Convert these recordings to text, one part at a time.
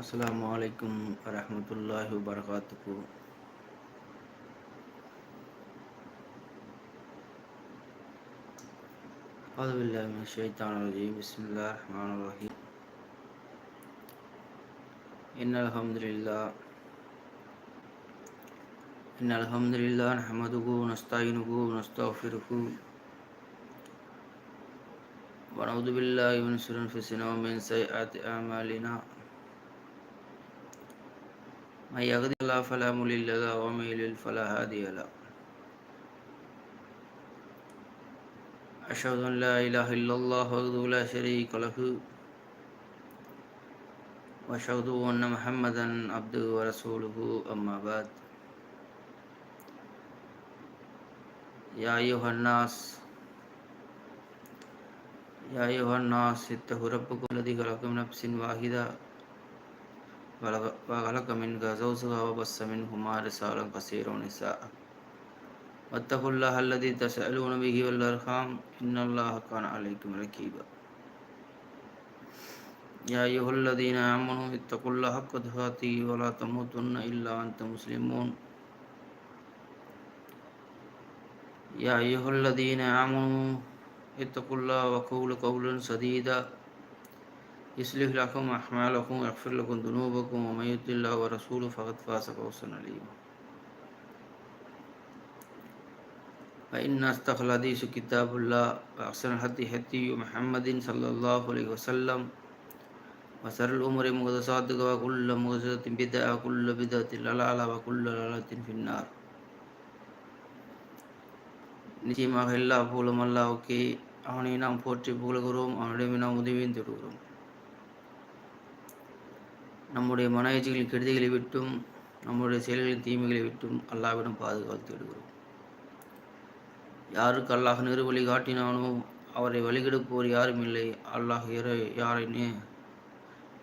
அஸ்ஸலாமு அலைக்கும் வரஹ்மத்துல்லாஹி வபரகாத்துஹு أعوذ بالله من الشيطان الرجيم بسم الله الرحمن الرحيم إن الحمد لله إن الحمد لله نحمده ونستعينه ونستغفره ونعوذ بالله من شرور أنفسنا ومن سيئات أعمالنا من يهدي الله فلا مضل له ومن يضلل فلا هادي له أشهد أن لا إله إلا الله وحده لا شريك له وأشهد أن محمدا عبده ورسوله أما بعد يا أيها الناس يا أيها الناس اتقوا ربكم الذي خلقكم نفس واحدة وخلق منها زوجها وبث منهما رسالا كثيرا ونساء. واتقوا الله الذي تسألون به والأرحام إن الله كان عليكم رقيبا يا أيها الذين آمنوا اتقوا الله حق تقاته ولا تموتن إلا وأنتم مسلمون. يا أيها الذين آمنوا اتقوا الله وقولوا قولا سديدا. يصلح لكم أعمالكم ويغفر لكم ذنوبكم ومن يطع الله ورسوله فقد فاز فوزا عليما فإن أصدق الحديث كتاب الله وأحسن الهدي هدي محمد صلى الله عليه وسلم وشر الأمور محدثاتها وكل محدثة بدعة وكل بدعة ضلالة وكل ضلالة في النار நிச்சயமாக எல்லா புகழும் அல்லாவுக்கே அவனை நாம் போற்றி புகழுகிறோம் அவனிடமே நாம் உதவியும் தேடுகிறோம் நம்முடைய மனவச்சிகளின் கெடுதிகளை விட்டும் நம்முடைய செயல்களின் தீமைகளை விட்டும் அல்லாவிடம் பாதுகாத்து தேடுகிறோம் யாருக்கு அல்லாஹ் நேரு வழி காட்டினானோ அவரை வழிகெடுப்போர் யாரும் இல்லை. அல்லாஹ் யாரை நே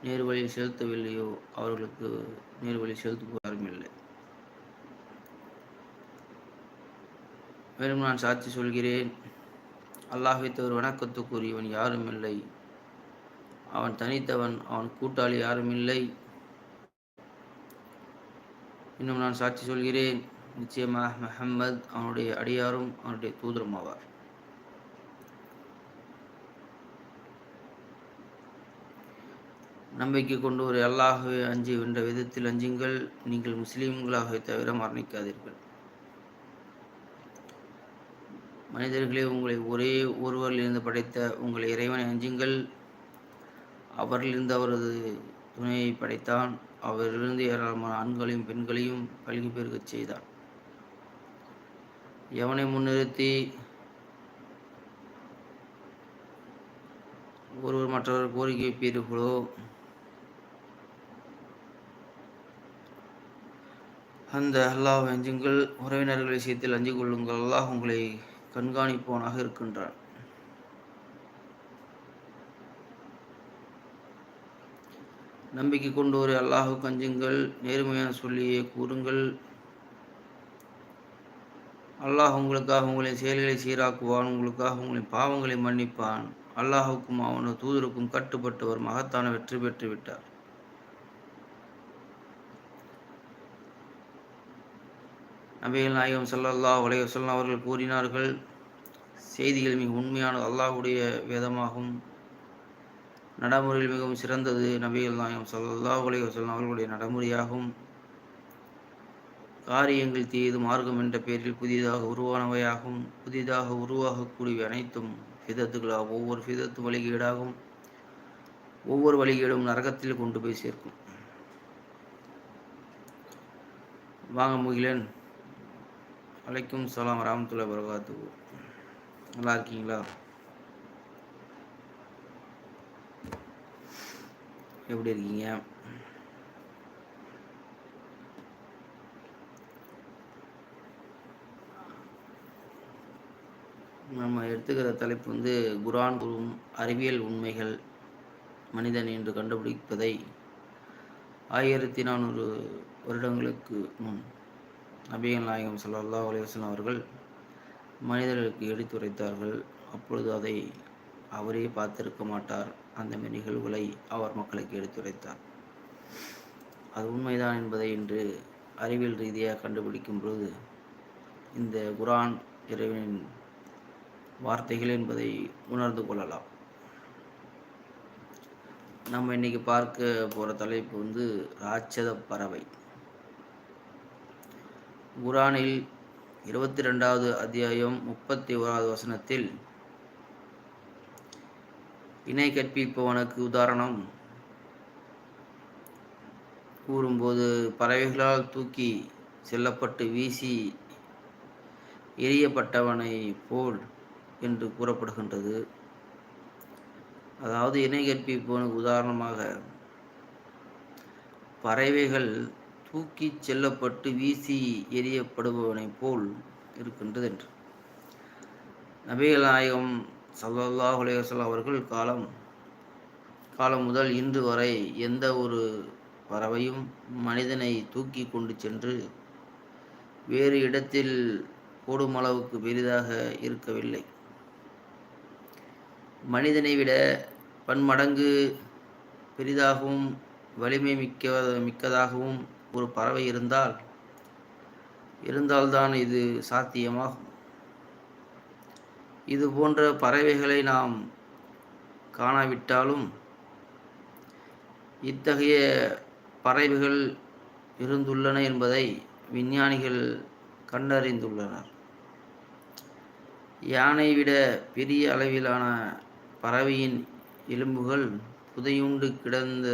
நேர் வழியில் செலுத்தவில்லையோ அவர்களுக்கு நேர் வழி செலுத்துவோர் யாரும் இல்லை. மேலும் நான் சாட்சி சொல்கிறேன் அல்லாஹை தவிர வணக்கத்துக்குரியவன் யாரும் இல்லை. அவன் தனித்தவன் அவன் கூட்டாளி யாரும் இல்லை. இன்னும் நான் சாட்சி சொல்கிறேன். நிச்சயமாக மெஹம்மத் அவனுடைய அடியாரும் அவனுடைய தூதரும் ஆவார். நம்பிக்கை கொண்டு ஒரு அல்லாஹுவை அஞ்சு என்ற விதத்தில் அஞ்சுங்கள். நீங்கள் முஸ்லீம்களாகவே தவிர மரணிக்காதீர்கள். மனிதர்களே உங்களை ஒரே ஒருவரிலிருந்து படைத்த உங்கள் இறைவனை அஞ்சுங்கள். அவரிலிருந்து அவரது துணையை படைத்தான். அவரிலிருந்து ஏராளமான ஆண்களையும் பெண்களையும் கல்வி பெருகச் செய்தார். எவனை முன்னிறுத்தி ஒருவர் மற்றவர் கோரிக்கை வைப்பீர்களோ? அந்த அல்லாஹ் அஞ்சுங்கள் உறவினர்கள் விஷயத்தில் அஞ்சு கொள்ளுங்கள். அல்லாஹ் உங்களை கண்காணிப்பவனாக இருக்கின்றான். நம்பிக்கை கொண்டோரை அல்லாஹு கஞ்சுங்கள் நேர்மையான சொல்லியே கூறுங்கள். அல்லாஹ் உங்களுக்காக உங்களின் செயல்களை சீராக்குவான் உங்களுக்காக உங்களின் பாவங்களை மன்னிப்பான். அல்லாஹுக்கும் அவனது தூதருக்கும் கட்டுப்பட்டவர் மகத்தான வெற்றி பெற்று விட்டார். நபிகள் நாயகம் சல்லல்லா உலக சொல்லம் அவர்கள் கூறினார்கள் செய்திகள் மிக உண்மையானது அல்லாஹுடைய வேதமாகும். நடைமுறையில் மிகவும் சிறந்தது நபிகள் நாயகம் சல்லல்லா உலக அவர்களுடைய நடைமுறையாகும். காரியங்கள் தீது மார்க்கம் என்ற பெயரில் புதிதாக உருவானவையாகும். புதிதாக உருவாகக்கூடிய அனைத்தும் ஃபிதத்துகளாகும். ஒவ்வொரு ஃபிதத்து வழிகேடாகும். ஒவ்வொரு வழிகேடும் நரகத்தில் கொண்டு போய் சேர்க்கும். வாங்க முகிலன். அலைக்கும் சலாம் ராமத்துல்லா வரகாத்து நல்லா இருக்கீங்களா? எப்படி இருக்கீங்க? நம்ம எடுத்துக்கிற தலைப்பு வந்து குரான் குரும் அறிவியல் உண்மைகள் மனிதன் என்று கண்டுபிடிப்பதை ஆயிரத்தி நானூறு வருடங்களுக்கு முன் நபிகள் நாயகம் சல்லா அலைவாஸ்லாம் அவர்கள் மனிதர்களுக்கு எடுத்துரைத்தார்கள். அப்பொழுது அதை அவரே பார்த்திருக்க மாட்டார். அந்த நிகழ்வுகளை அவர் மக்களுக்கு எடுத்துரைத்தார். அது உண்மைதான் என்பதை இன்று அறிவியல் ரீதியாக கண்டுபிடிக்கும் பொழுது இந்த குரான் இறைவனின் வார்த்தைகள் என்பதை உணர்ந்து கொள்ளலாம். நம்ம இன்னைக்கு பார்க்க போகிற தலைப்பு வந்து ராட்சத பறவை. குரானில் இருபத்தி ரெண்டாவது அத்தியாயம் முப்பத்தி ஓராவது வசனத்தில் இணை கற்பிப்பவனுக்கு உதாரணம். கூறும்போது பறவைகளால் தூக்கி செல்லப்பட்டு வீசி எரியப்பட்டவனை போல் என்று கூறப்படுகின்றது. அதாவது இணை கற்பிப்பவனுக்கு உதாரணமாக பறவைகள் தூக்கி செல்லப்பட்டு வீசி எரியப்படுபவனைப் போல் இருக்கின்றது என்று. நபிகள் நாயகம் சல்லாஹ் அலைவசல் அவர்கள் காலம் காலம் முதல் இன்று வரை எந்த ஒரு பறவையும் மனிதனை தூக்கி கொண்டு சென்று வேறு இடத்தில் போடும் அளவுக்கு பெரிதாக இருக்கவில்லை. மனிதனை விட பன்மடங்கு பெரிதாகவும் வலிமை மிக்க மிக்கதாகவும் ஒரு பறவை இருந்தால் இருந்தால்தான் இது சாத்தியமாகும். இது போன்ற பறவைகளை நாம் காணாவிட்டாலும் இத்தகைய பறவைகள் இருந்துள்ளன என்பதை விஞ்ஞானிகள் கண்டறிந்துள்ளனர். யானை விட பெரிய அளவிலான பறவையின் எலும்புகள் புதையுண்டு கிடந்த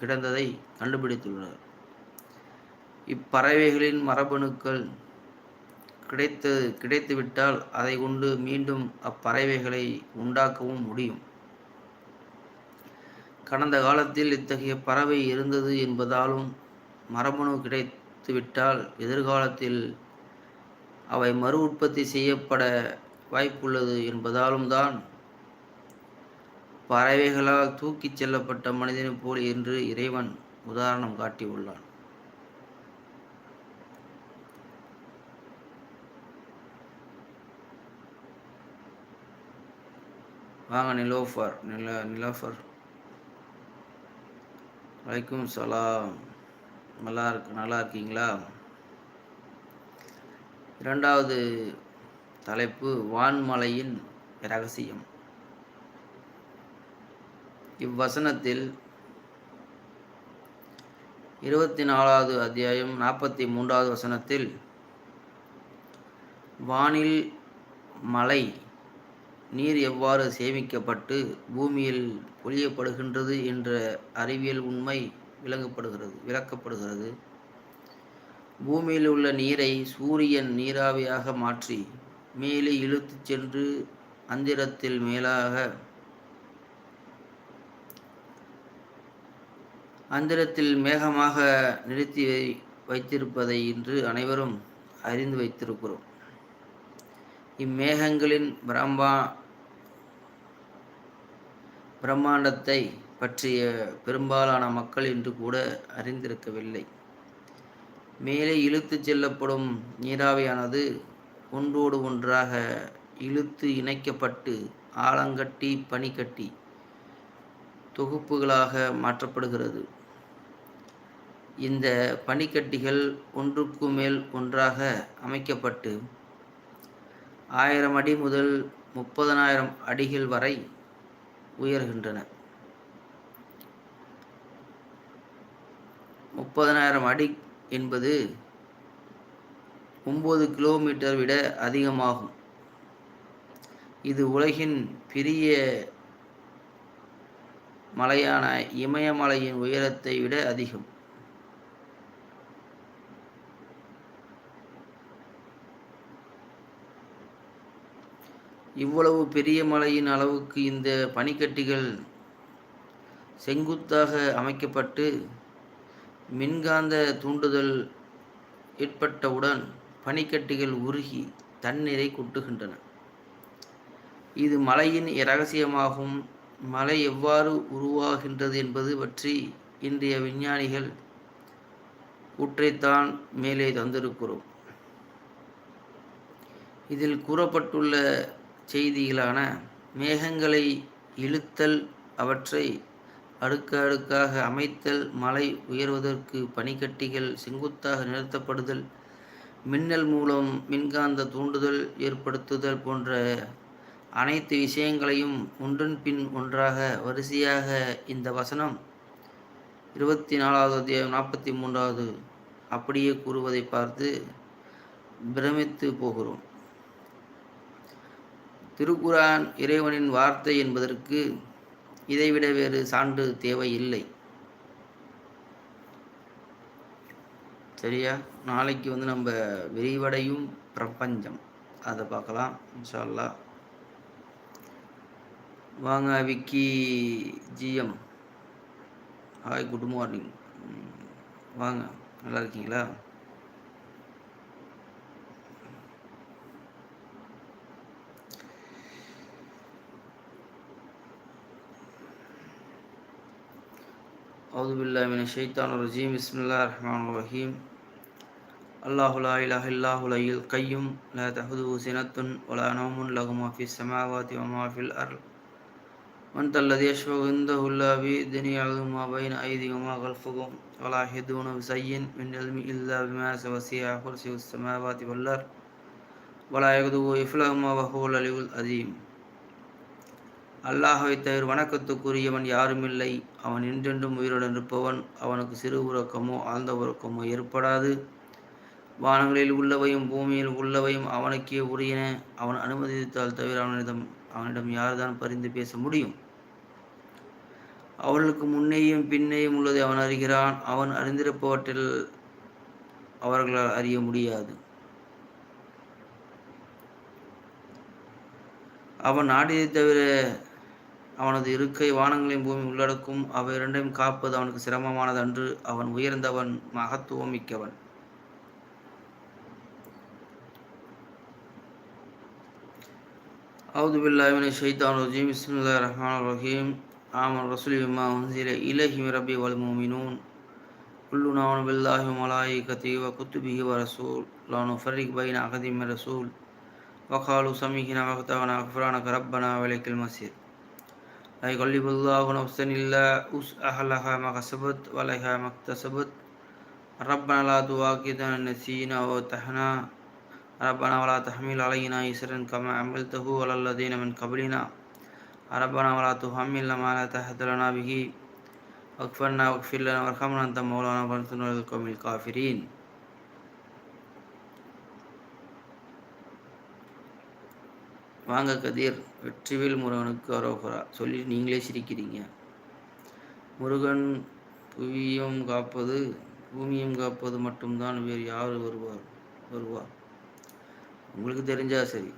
கிடந்ததை கண்டுபிடித்துள்ளனர். இப்பறவைகளின் மரபணுக்கள் கிடைத்து கிடைத்துவிட்டால் அதை கொண்டு மீண்டும் அப்பறவைகளை உண்டாக்கவும் முடியும். கடந்த காலத்தில் இத்தகைய பறவை இருந்தது என்பதாலும் மரபணு கிடைத்துவிட்டால் எதிர்காலத்தில் அவை மறு உற்பத்தி செய்யப்பட வாய்ப்புள்ளது என்பதாலும் தான் பறவைகளால் தூக்கிச் செல்லப்பட்ட மனிதனைப் போல் என்று இறைவன் உதாரணம் காட்டியுள்ளான். வாங்க நிலோஃபர். நில நிலோஃபர். வலைக்கும் சலாம். நல்லா இருக்கு நல்லா இருக்கீங்களா? இரண்டாவது தலைப்பு வான்மலையின் ரகசியம் இவ்வசனத்தில் இருபத்தி நாலாவது அத்தியாயம் நாற்பத்தி மூன்றாவது வசனத்தில் வானில் மலை நீர் எவ்வாறு சேமிக்கப்பட்டு பூமியில் பொழியப்படுகின்றது என்ற அறிவியல் உண்மை விளங்கப்படுகிறது விளக்கப்படுகிறது. பூமியில் உள்ள நீரை சூரியன் நீராவியாக மாற்றி மேலே இழுத்து சென்று அந்திரத்தில் மேலாக அந்திரத்தில் மேகமாக நிறுத்தி வைத்திருப்பதை இன்று அனைவரும் அறிந்து வைத்திருக்கிறோம். இம்மேகங்களின் பிரம்மா பிரம்மாண்டத்தை பற்றிய பெரும்பாலான மக்கள் இன்று கூட அறிந்திருக்கவில்லை. மேலே இழுத்து செல்லப்படும் நீராவியானது ஒன்றோடு ஒன்றாக இழுத்து இணைக்கப்பட்டு ஆலங்கட்டி பனிக்கட்டி தொகுப்புகளாக மாற்றப்படுகிறது. இந்த பனிக்கட்டிகள் ஒன்றுக்கு மேல் ஒன்றாக அமைக்கப்பட்டு ஆயிரம் அடி முதல் முப்பதனாயிரம் அடிகள் வரை உயர்கின்றன. முப்பதனாயிரம் அடி என்பது ஒம்பது கிலோமீட்டர் விட அதிகமாகும். இது உலகின் பெரிய மலையான இமயமலையின் உயரத்தை விட அதிகம். இவ்வளவு பெரிய மலையின் அளவுக்கு இந்த பனிக்கட்டிகள் செங்குத்தாக அமைக்கப்பட்டு மின்காந்த தூண்டுதல் ஏற்பட்டவுடன் பனிக்கட்டிகள் உருகி தண்ணீரை கொட்டுகின்றன. இது மலையின் இரகசியமாகும். மலை எவ்வாறு உருவாகின்றது என்பது பற்றி இன்றைய விஞ்ஞானிகள் கூற்றைத்தான் மேலே தந்திருக்கிறோம். இதில் கூறப்பட்டுள்ள செய்திகளான மேகங்களை இழுத்தல் அவற்றை அடுக்க அடுக்காக அமைத்தல் மலை உயர்வதற்கு பனிக்கட்டிகள் செங்குத்தாக நிறுத்தப்படுதல் மின்னல் மூலம் மின்காந்த தூண்டுதல் ஏற்படுத்துதல் போன்ற அனைத்து விஷயங்களையும் ஒன்றன் பின் ஒன்றாக வரிசையாக இந்த வசனம் இருபத்தி நாலாவது அத்தியாயம் நாற்பத்தி மூன்றாவது அப்படியே கூறுவதை பார்த்து பிரமித்து போகிறோம். திருக்குரான் இறைவனின் வார்த்தை என்பதற்கு இதைவிட வேறு சான்று தேவையில்லை. சரியா? நாளைக்கு வந்து நம்ம விரிவடையும் பிரபஞ்சம். அதை பார்க்கலாம் இன்ஷால்லா வாங்க Vicky GM. Hi good morning வாங்க நல்லா இருக்கீங்களா? أعوذ بالله من الشيطان الرجيم. بسم الله الرحمن الرحيم. الله لا إله إلا هو الحي القيوم. لا تأخذه سنة ولا نوم له ما في السماوات وما في الأرض. ذا الذي يشفع عنده إلا بإذنه يعلم ما بين أيديهم وما خلفهم. ولا يحيطون بشيء من علم إلا بما وسع كرسي السماوات والأرض. ولا يغدو إفلهما وهو العلي العظيم. அல்லாஹை தவிர வணக்கத்துக்குரியவன் யாருமில்லை. அவன் என்றென்றும் உயிருடன் இருப்பவன் அவனுக்கு சிறு உறக்கமோ ஆழ்ந்த உறக்கமோ ஏற்படாது. வானங்களில் உள்ளவையும் பூமியில் உள்ளவையும் அவனுக்கே உரியன. அவன் அனுமதித்தால் தவிர அவனிடம் அவனிடம் யார்தான் பரிந்து பேச முடியும்? அவர்களுக்கு முன்னேயும் பின்னேயும் உள்ளதை அவன் அறிகிறான். அவன் அறிந்திருப்பவற்றில் அவர்களால் அறிய முடியாது. அவன் நாடியதை தவிர அவனது இருக்கை வானங்களையும் பூமி உள்ளடக்கும் அவை இரண்டையும் காப்பது அவனுக்கு சிரமமானது அன்று அவன் உயர்ந்தவன் மகத்துவம் மிக்கவன் أعوذ بالله من الشيطان الرجيم بسم الله الرحمن الرحيم آمن الرسول بما أنزل إليه من ربي والمؤمنون كلنا نؤمن بالله وملائكته وكتبه ورسول لا نفرق بين أحد من رسول وقالوا سمعنا وأطعنا غفرانك ربنا وإليك المصير لا يكلف الله نفسا إلا وسعها لها ما كسبت ولها ما اكتسبت. ربنا لا تؤاخذنا نسينا أخطأنا. ربنا ولا تحمل علينا إسرا كما عملته على الذين من قبلنا. ربنا ولا تحملنا ما لا طاقة لنا به. واغفرنا واغفر لنا وارحمنا أنت مولانا فانصرنا على القوم الكافرين. வாங்க கதிர் வெற்றிவேல் முருகனுக்கு அரோகரா. சொல்லி நீங்களே சிரிக்கிறீங்க. முருகன் புவியும் காப்பது பூமியும் காப்பது மட்டும்தான் வேறு யார் வருவார் வருவார்? உங்களுக்கு தெரிஞ்சா சரி.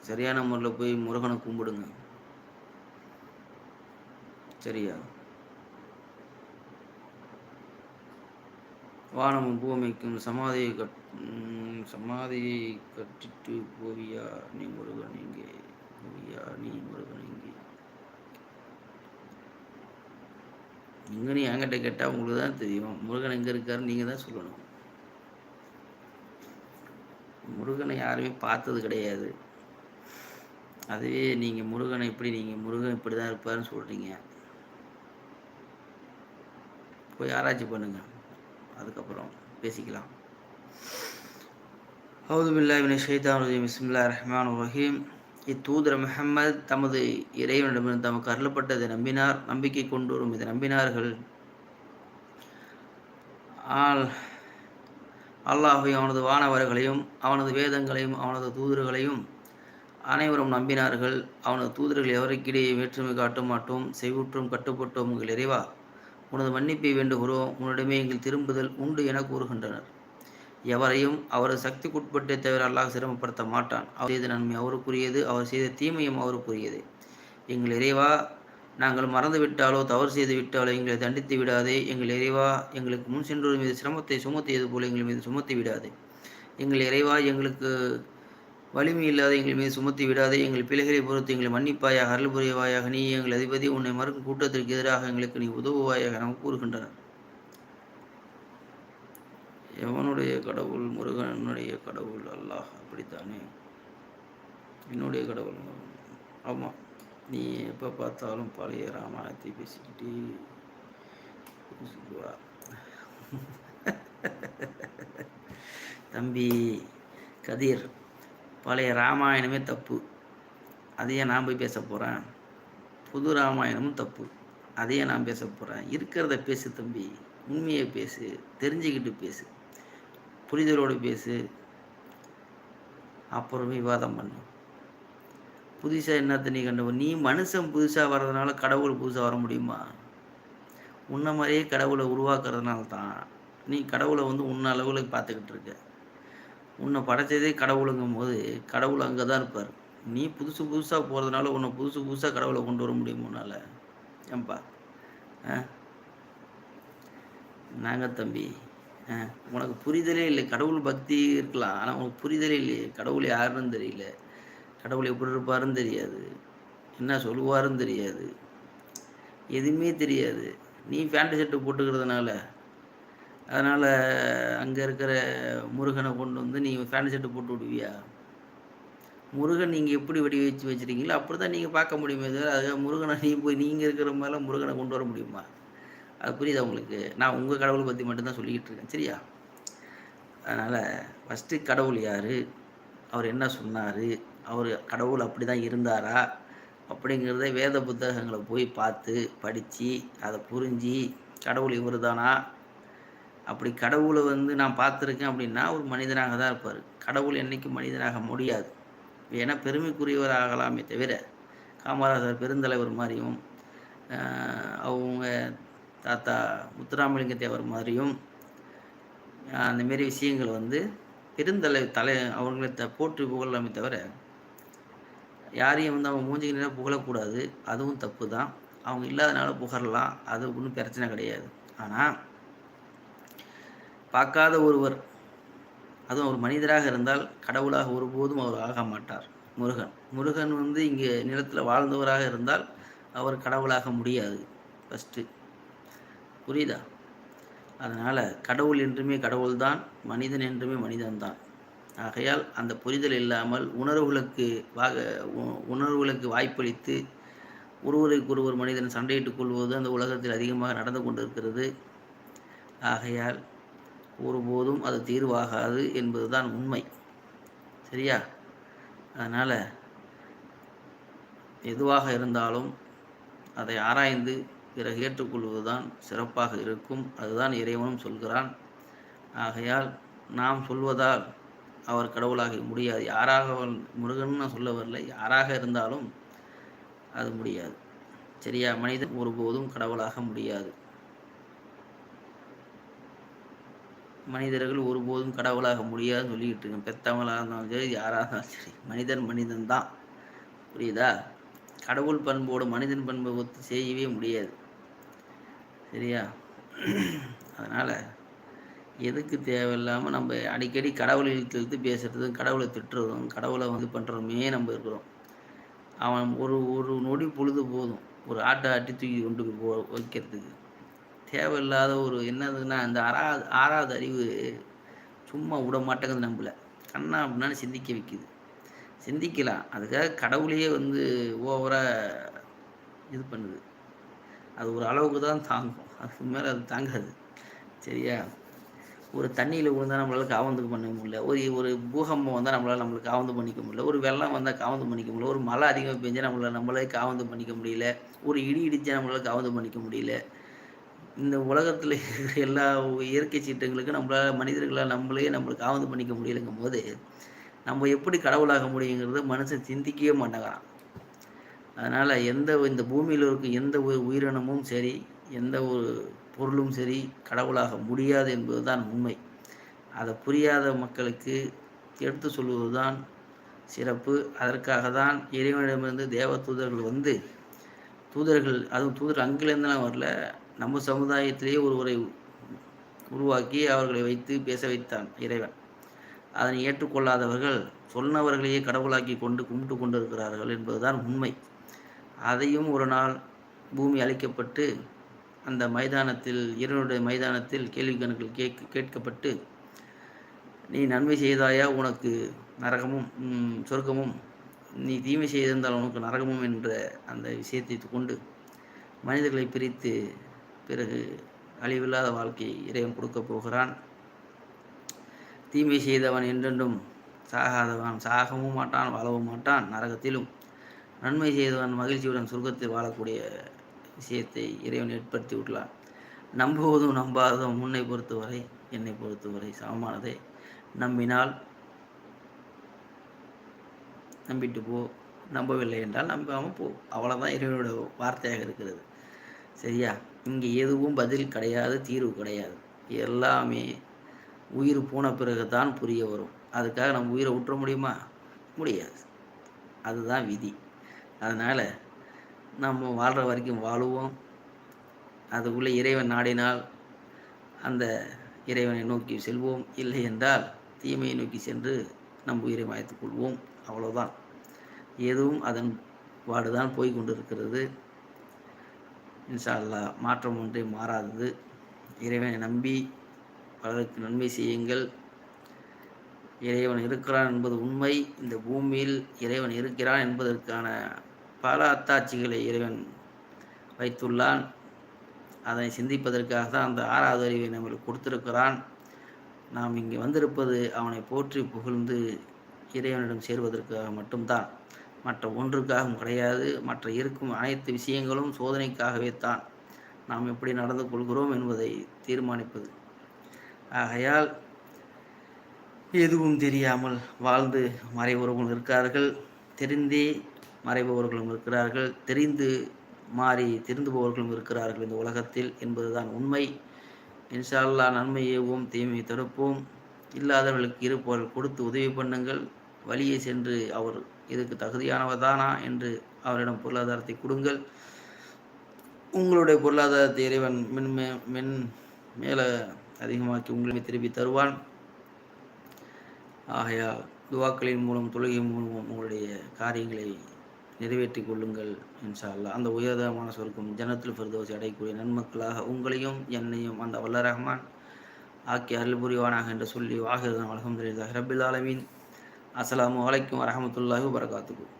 சரியான முறையில் போய் முருகனை கும்பிடுங்க. சரியா? வானமும் பூமிக்கும் சமாதியை கட் சமாதியை கட்டிட்டு போவியா நீ முருகன் இங்கே? போவியா நீ முருகன் இங்கே? இங்கே நீ என்கிட்ட கேட்டால் உங்களுக்கு தான் தெரியும். முருகன் எங்கே இருக்காருன்னு நீங்கள் தான் சொல்லணும். முருகனை யாருமே பார்த்தது கிடையாது. அதுவே நீங்கள் முருகனை இப்படி நீங்கள் முருகன் இப்படி தான் இருப்பாருன்னு சொல்கிறீங்க போய் ஆராய்ச்சி பண்ணுங்க. அதுக்கப்புறம் பேசிக்கலாம். ஹவுது பில்லாஹின் ஷைதான் ரஜீம். பிஸ்மில்லா ரஹ்மான் ரஹீம். இத்தூதர் முஹம்மது தமது இறைவனிடமிருந்து தமக்கு அருளப்பட்டதை நம்பினார் நம்பிக்கை கொண்டோரும் இதை நம்பினார்கள். ஆல் அல்லாஹையும் அவனது வானவர்களையும் அவனது வேதங்களையும் அவனது தூதர்களையும் அனைவரும் நம்பினார்கள். அவனது தூதர்கள் எவருக்கிடையே வேற்றுமை காட்ட மாட்டோம் செய்வுற்றும் கட்டுப்பட்டோம் உங்கள் இறைவா. உனது மன்னிப்பை வேண்டுகிறோம் உன்னிடமே எங்கள் திரும்புதல் உண்டு என கூறுகின்றனர். எவரையும் அவரது சக்திக்குட்பட்டே தவிர அல்லாஹ் சிரமப்படுத்த மாட்டான். அவர் செய்த நன்மை அவருக்குரியது அவர் செய்த தீமையும் அவருக்குரியது. எங்கள் இறைவா நாங்கள் மறந்து விட்டாலோ தவறு செய்து விட்டாலோ எங்களை தண்டித்து விடாதே. எங்கள் இறைவா எங்களுக்கு முன் சென்றோர் மீது சிரமத்தை சுமத்தியது போல எங்கள் மீது சுமத்தி விடாதே. எங்கள் இறைவா எங்களுக்கு வலிமை இல்லாத எங்கள் மீது சுமத்தி விடாதே. எங்கள் பிள்ளைகளை பொறுத்து எங்களை மன்னிப்பாயாக அருள் புரியவாயாக நீ எங்கள் அதிபதி உன்னை மறுக்கும் கூட்டத்திற்கு எதிராக எங்களுக்கு நீ உதவுவாயாக நாம் கூறுகின்றனர். என்னுடைய கடவுள் முருகனுடைய கடவுள் அல்லாஹ் அப்படித்தானே? என்னுடைய கடவுள். ஆமாம் நீ எப்போ பார்த்தாலும் பழைய ராமாயணத்தை பேசிக்கிட்டு தம்பி கதிர் பழைய ராமாயணமே தப்பு. அதையே நான் போய் பேச போகிறேன் புது ராமாயணமும் தப்பு. அதையே நான் பேச போகிறேன் இருக்கிறத பேசு தம்பி. உண்மையை பேசு. தெரிஞ்சுக்கிட்டு பேசு. புரிதலோடு பேசு. அப்புறம் விவாதம் பண்ணு. புதுசாக என்னத்த நீ கண்டு நீ மனுஷன் புதுசாக வர்றதுனால கடவுள் புதுசாக வர முடியுமா? உன்ன மாதிரியே கடவுளை உருவாக்குறதுனால தான் நீ கடவுளை வந்து உன்ன அளவில் பார்த்துக்கிட்டு இருக்க. உன்னை படைச்சதே கடவுளுங்கும் போது கடவுள் அங்கே தான் இருப்பார். நீ புதுசு புதுசாக போகிறதுனால உன்னை புதுசு புதுசாக கடவுளை கொண்டு வர முடியும் உன்னால்? ஏன்பா? ஆ? நாங்கள் தம்பி உனக்கு புரிதலே இல்லை. கடவுள் பக்தி இருக்கலாம். ஆனால் உனக்கு புரிதலே இல்லையே. கடவுள் யாருன்னு தெரியல. கடவுள் எப்படி இருப்பாருன்னு தெரியாது. என்ன சொல்லுவாருன்னு தெரியாது. எதுவுமே தெரியாது. நீ ஃபேண்ட் ஷர்ட்டு போட்டுக்கிறதுனால. அதனால் அங்கே இருக்கிற முருகனை கொண்டு வந்து நீ ஃபேண்ட் ஷர்ட்டு போட்டு விடுவியா? முருகன் நீங்கள் எப்படி வடிவச்சு வச்சுருக்கீங்களோ அப்படி தான் நீங்கள் பார்க்க முடியுமே தவிர அது முருகனை நீ போய் நீங்கள் இருக்கிற மாதிரிலாம் முருகனை கொண்டு வர முடியுமா? அது புரியுதா உங்களுக்கு? நான் உங்கள் கடவுளை பற்றி மட்டும்தான் சொல்லிக்கிட்டு இருக்கேன் சரியா? அதனால் ஃபஸ்ட்டு கடவுள் யார்? அவர் என்ன சொன்னார்? அவர் கடவுள் அப்படி தான் இருந்தாரா? அப்படிங்கிறத வேத புத்தகங்களை போய் பார்த்து படித்து அதை புரிஞ்சு கடவுள் இவர் தானா அப்படி கடவுளை வந்து நான் பார்த்துருக்கேன் அப்படின்னா ஒரு மனிதனாக தான் இருப்பார். கடவுள் என்றைக்கும் மனிதனாக முடியாது. ஏன்னா பெருமைக்குரியவர் ஆகலாமே தவிர காமராஜர் பெருந்தலைவர் மாதிரியும் அவங்க தாத்தா முத்துராமலிங்க தேவர் மாதிரியும் அந்தமாரி அந்த மாரி விஷயங்கள் வந்து பெருந்தலை தலை அவர்களை த போற்றி புகழலாமே தவிர யாரையும் வந்து அவங்க மூஞ்சிக்கு நேரம் புகழக்கூடாது. அதுவும் தப்பு தான். அவங்க இல்லாதனால புகழலாம் அது ஒன்றும் பிரச்சனை கிடையாது. ஆனால் பார்க்காத ஒருவர் அதுவும் ஒரு மனிதராக இருந்தால் கடவுளாக ஒருபோதும் அவர் ஆக மாட்டார். முருகன். முருகன் வந்து இங்கே நிலத்தில் வாழ்ந்தவராக இருந்தால் அவர் கடவுளாக முடியாது. ஃபஸ்ட்டு புரியுதா? அதனால் கடவுள் என்றுமே கடவுள்தான் மனிதன் என்றுமே மனிதன்தான். ஆகையால் அந்த புரிதல் இல்லாமல் உணர்வுகளுக்கு வாக உ- உணர்வுகளுக்கு வாய்ப்பளித்து ஒருவருக்கு ஒருவர் மனிதன் சண்டையிட்டுக் கொள்வது அந்த உலகத்தில் அதிகமாக நடந்து கொண்டிருக்கிறது. ஆகையால் ஒருபோதும் அது தீர்வாகாது என்பதுதான் உண்மை. சரியா? அதனால் எதுவாக இருந்தாலும் அதை ஆராய்ந்து பிறகு ஏற்றுக்கொள்வதுதான் சிறப்பாக இருக்கும். அதுதான் இறைவனும் சொல்கிறான். ஆகையால் நாம் சொல்வதால் அவர் கடவுளாக முடியாது. யாராக முருகன் நான் சொல்ல வரல யாராக இருந்தாலும் அது முடியாது. சரியா? மனிதன் ஒருபோதும் கடவுளாக முடியாது. மனிதர்கள் ஒருபோதும் கடவுளாக முடியாதுன்னு சொல்லிக்கிட்டு இருக்கேன். பெத்தவங்களாக இருந்தாலும் சரி யாராக இருந்தாலும் சரி. மனிதன் மனிதன் தான் புரியுதா? கடவுள் பண்போடு மனிதன் பண்பை ஒத்து செய்யவே முடியாது. சரியா? அதனால் எதுக்கு தேவையில்லாமல் நம்ம அடிக்கடி கடவுளை இழுத்து இழுத்து பேசுகிறதும் கடவுளை திட்டுறதும் கடவுளை வந்து பண்ணுறதுமே நம்ம இருக்கிறோம். அவன் ஒரு ஒரு நொடி பொழுது போதும். ஒரு ஆட்டை ஆட்டி தூக்கி கொண்டு போய் போ வைக்கிறதுக்கு. தேவையில்லாத ஒரு என்னதுன்னா அந்த ஆறாவது ஆறாவது அறிவு சும்மா விட மாட்டேங்குது நம்மள. கண்ணா அப்படின்னா சிந்திக்க வைக்குது. சிந்திக்கலாம். அதுக்காக கடவுளையே வந்து ஓவராக இது பண்ணுது. அது ஒரு அளவுக்கு தான் தாங்கும். அதுக்கு மேலே அது தாங்காது. சரியா? ஒரு தண்ணியில் விழுந்தால் நம்மளால காவந்து பண்ண முடியல. ஒரு ஒரு பூகம்பம் வந்தால் நம்மளால் நம்மளுக்கு காவந்து பண்ணிக்க முடியல. ஒரு வெள்ளம் வந்தால் காவந்து பண்ணிக்க முடியல. ஒரு மழை அதிகமாக பெஞ்சால் நம்மளால் நம்மளே காவந்து பண்ணிக்க முடியல. ஒரு இடி இடிச்சால் நம்மளால் காவந்து பண்ணிக்க முடியல. இந்த உலகத்தில் இருக்கிற எல்லா இயற்கை சீற்றங்களுக்கும் நம்மளால் மனிதர்களால் நம்மளே நம்மளுக்கு காவந்து பண்ணிக்க முடியலைங்கும் போது நம்ம எப்படி கடவுளாக முடியுங்கிறத மனுஷன் சிந்திக்கவே மாட்டேங்கிறான். அதனால் எந்த இந்த பூமியில் இருக்கும் எந்த உயிரினமும் சரி எந்த ஒரு பொருளும் சரி கடவுளாக முடியாது என்பதுதான் உண்மை. அதை புரியாத மக்களுக்கு எடுத்து சொல்வது தான் சிறப்பு. அதற்காக தான் இறைவனிடமிருந்து தேவ தூதர்கள் வந்து தூதர்கள் அதுவும் தூதர் அங்கிலேருந்துலாம் வரல நம்ம சமுதாயத்திலேயே ஒருவரை உருவாக்கி அவர்களை வைத்து பேச வைத்தான் இறைவன். அதனை ஏற்றுக்கொள்ளாதவர்கள் சொன்னவர்களையே கடவுளாக்கி கொண்டு கும்பிட்டு கொண்டிருக்கிறார்கள் என்பதுதான் உண்மை. அதையும் ஒரு நாள் பூமி அழிக்கப்பட்டு அந்த மைதானத்தில் இறைவனுடைய மைதானத்தில் கேள்வி கணக்கில் கேட்க கேட்கப்பட்டு நீ நன்மை செய்தாயா? உனக்கு நரகமும் சொர்க்கமும் நீ தீமை செய்திருந்தால் உனக்கு நரகமும் என்ற அந்த விஷயத்தை கொண்டு மனிதர்களை பிரித்து பிறகு அழிவில்லாத வாழ்க்கையை இறைவன் கொடுக்கப் போகிறான். தீமை செய்தவன் என்றென்றும் சாகாதவன் சாகவும் மாட்டான் வாழவும் மாட்டான். நரகத்திலும் நன்மை செய்தவன் மகிழ்ச்சியுடன் சொர்க்கத்தில் வாழக்கூடிய விஷயத்தை இறைவன் ஏற்படுத்தி விடலாம். நம்புவதும் நம்பாததும் முன்னை பொறுத்தவரை என்னை பொறுத்தவரை சமமானதை. நம்பினால் நம்பிட்டு போ. நம்பவில்லை என்றால் நம்பாமல் போ. அவ்வளோதான் இறைவனோட வார்த்தையாக இருக்கிறது. சரியா? இங்கே எதுவும் பதில் கிடையாது தீர்வு கிடையாது. எல்லாமே உயிர் போன பிறகு தான் புரிய வரும். அதுக்காக நம்ம உயிரை விட்டுற முடியுமா? முடியாது. அதுதான் விதி. அதனால் நம்ம வாழ்கிற வரைக்கும் வாழுவோம். அதுக்குள்ளே இறைவன் நாடினால் அந்த இறைவனை நோக்கி செல்வோம். இல்லை என்றால் தீமையை நோக்கி சென்று நம் உயிரை மாய்த்து கொள்வோம். அவ்வளோதான் எதுவும் அதன் பாடுதான் போய் கொண்டிருக்கிறது. இன்ஷா அல்லா மாற்றம் ஒன்றே மாறாதது. இறைவனை நம்பி பலருக்கு நன்மை செய்யுங்கள். இறைவன் இருக்கிறான் என்பது உண்மை. இந்த பூமியில் இறைவன் இருக்கிறான் என்பதற்கான பல அத்தாட்சிகளை இறைவன் வைத்துள்ளான். அதை சிந்திப்பதற்காக தான் அந்த ஆறாவது அறிவை நம்மளுக்கு கொடுத்திருக்கிறான். நாம் இங்கே வந்திருப்பது அவனை போற்றி புகழ்ந்து இறைவனிடம் சேர்வதற்காக மட்டும்தான். மற்ற ஒன்றுக்காகவும் கிடையாது. மற்ற இருக்கும் அனைத்து விஷயங்களும் சோதனைக்காகவே தான் நாம் எப்படி நடந்து கொள்கிறோம் என்பதை தீர்மானிப்பது. ஆகையால் எதுவும் தெரியாமல் வாழ்ந்து மறைபவர்களும் இருக்கார்கள். தெரிந்தே மறைபவர்களும் இருக்கிறார்கள். தெரிந்து மாறி திருந்துபவர்களும் இருக்கிறார்கள் இந்த உலகத்தில் என்பதுதான் உண்மை. இன்ஷால்லா நன்மையேவும் தீமை தடுப்போம். இல்லாதவர்களுக்கு இருப்பவர்கள் கொடுத்து உதவி பண்ணுங்கள். வழியே சென்று அவர் இதுக்கு தகுதியானவர்தானா என்று அவரிடம் பொருளாதாரத்தை கொடுங்கள். உங்களுடைய பொருளாதாரத்தை இறைவன் மின் மே மின் மேலே அதிகமாக்கி உங்களை திருப்பி தருவான். ஆகையால் துவாக்களின் மூலம் தொழுகை மூலம் உங்களுடைய காரியங்களை நிறைவேற்றி கொள்ளுங்கள் இன்ஷா அல்லா அந்த உயர்தரமான சொர்க்கம் ஜனத்தில் பிரதோசி அடையக்கூடிய நன்மக்களாக உங்களையும் என்னையும் அந்த வல்ல ரஹ்மான் ஆக்கி அருள் புரிவானாக என்று சொல்லி வாகிருதான் அலமதுல்லாஹ் ரபில் ஆலமீன். அஸ்லாம் வலைக்கும் வரமத்துல்லாஹி வரகாத்துக்கும்